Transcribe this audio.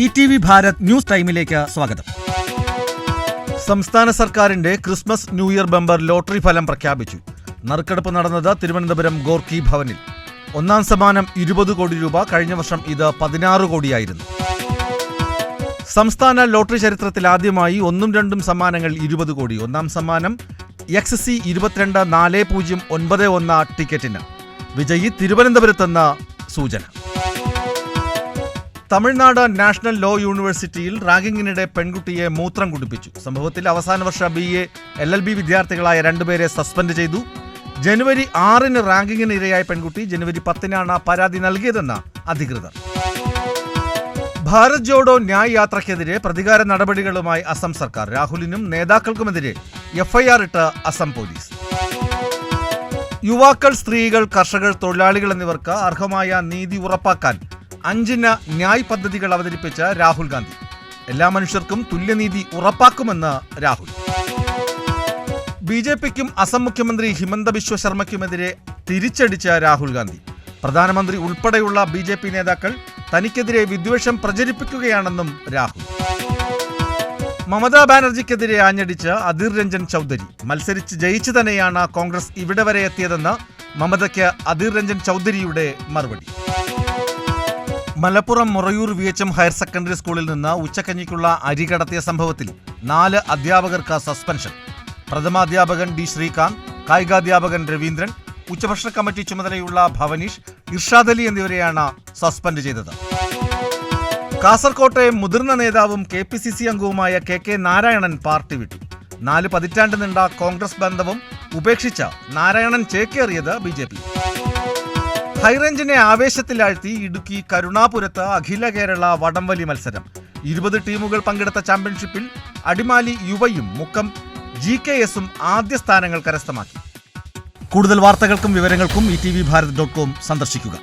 E T V Bharat news ടൈമിലേക്ക് സ്വാഗതം. സംസ്ഥാന സർക്കാരിന്റെ Christmas new year bumper lottery ഫലം പ്രഖ്യാപിച്ചു. നറുക്കെടുപ്പ് നടന്നത് തിരുവനന്തപുരം ഗോർക്കി ഭവനിൽ. ഒന്നാം സമ്മാനം ഇരുപത് കോടി രൂപ കഴിഞ്ഞ വർഷം ഇത് പതിനാറ് കോടിയായിരുന്നു. സംസ്ഥാന ലോട്ടറി ചരിത്രത്തിൽ ആദ്യമായി ഒന്നും രണ്ടും സമ്മാനങ്ങൾ ഇരുപത് കോടി. ഒന്നാം സമ്മാനം എക്സ് സി ഇരുപത്തിരണ്ട് നാല് പൂജ്യം ഒൻപത് ഒന്ന് ടിക്കറ്റിന്. വിജയി തിരുവനന്തപുരത്തെന്ന സൂചന. തമിഴ്നാട് നാഷണൽ ലോ യൂണിവേഴ്സിറ്റിയിൽ റാഗിങ്ങിനിടെ പെൺകുട്ടിയെ മൂത്രം കുടിപ്പിച്ചു. സംഭവത്തിൽ അവസാന വർഷ B A L L B വിദ്യാർത്ഥികളായ രണ്ടുപേരെ സസ്പെൻഡ് ചെയ്തു. ജനുവരി ആറിന് റാങ്കിങ്ങിന് ഇരയായ പെൺകുട്ടി ജനുവരി പത്തിനാണ് പരാതി നൽകിയതെന്ന് അധികൃതർ. ഭാരത് ജോഡോ ന്യായ് യാത്രയ്ക്കെതിരെ പ്രതികാര നടപടികളുമായി അസം സർക്കാർ. രാഹുലിനും നേതാക്കൾക്കുമെതിരെ എഫ്ഐആർ ഇട്ട് അസം പോലീസ്. യുവാക്കൾ സ്ത്രീകൾ കർഷകർ തൊഴിലാളികൾ എന്നിവർക്ക് അർഹമായ നീതി ഉറപ്പാക്കാൻ അഞ്ചിന് ന്യായ് പദ്ധതികൾ അവതരിപ്പിച്ച രാഹുൽ ഗാന്ധി. എല്ലാ മനുഷ്യർക്കും തുല്യനീതി ഉറപ്പാക്കുമെന്ന് രാഹുൽ. ബി ജെ പിക്കും അസം മുഖ്യമന്ത്രി ഹിമന്ത ബിശ്വ ശർമ്മയ്ക്കുമെതിരെ തിരിച്ചടിച്ച രാഹുൽ ഗാന്ധി. പ്രധാനമന്ത്രി ഉൾപ്പെടെയുള്ള ബി ജെ പി നേതാക്കൾ തനിക്കെതിരെ വിദ്വേഷം പ്രചരിപ്പിക്കുകയാണെന്നും രാഹുൽ. മമതാ ബാനർജിക്കെതിരെ ആഞ്ഞടിച്ച അധീർ രഞ്ജൻ ചൗധരി. മത്സരിച്ച് ജയിച്ചു തന്നെയാണ് കോൺഗ്രസ് ഇവിടെ വരെ എത്തിയതെന്ന് മമതയ്ക്ക് അധീർ രഞ്ജൻ ചൗധരിയുടെ മറുപടി. Malappuram Morayur V H M higher secondary സ്കൂളിൽ നിന്ന് ഉച്ചക്കഞ്ഞിക്കുള്ള അരി കടത്തിയ സംഭവത്തിൽ നാല് അധ്യാപകർക്ക് സസ്പെൻഷൻ. പ്രഥമാധ്യാപകൻ ഡി ശ്രീകാന്ത് കായികാധ്യാപകൻ രവീന്ദ്രൻ ഉച്ചഭക്ഷണ കമ്മിറ്റി ചുമതലയുള്ള ഭവനീഷ് ഇർഷാദ് അലി എന്നിവരെയാണ് സസ്പെൻഡ് ചെയ്തത്. കാസർകോട്ടെ മുതിർന്ന നേതാവും കെ പി സി സി അംഗവുമായ കെ കെ നാരായണൻ പാർട്ടി വിട്ടു. നാല് പതിറ്റാണ്ട് നീണ്ട കോൺഗ്രസ് ബന്ധവും ഉപേക്ഷിച്ച നാരായണൻ ചേക്കേറിയത് ബി ജെ പി. ഹൈറേഞ്ചിനെ ആവേശത്തിലാഴ്ത്തി ഇടുക്കി കരുണാപുരത്ത് അഖില കേരള വടംവലി മത്സരം. ഇരുപത് ടീമുകൾ പങ്കെടുത്ത ചാമ്പ്യൻഷിപ്പിൽ അടിമാലി യുവയും മുക്കം ജി കെ എസും ആദ്യ സ്ഥാനങ്ങൾ കരസ്ഥമാക്കി. കൂടുതൽ വാർത്തകൾക്കും വിവരങ്ങൾക്കും E T V Bharat dot com സന്ദർശിക്കുക.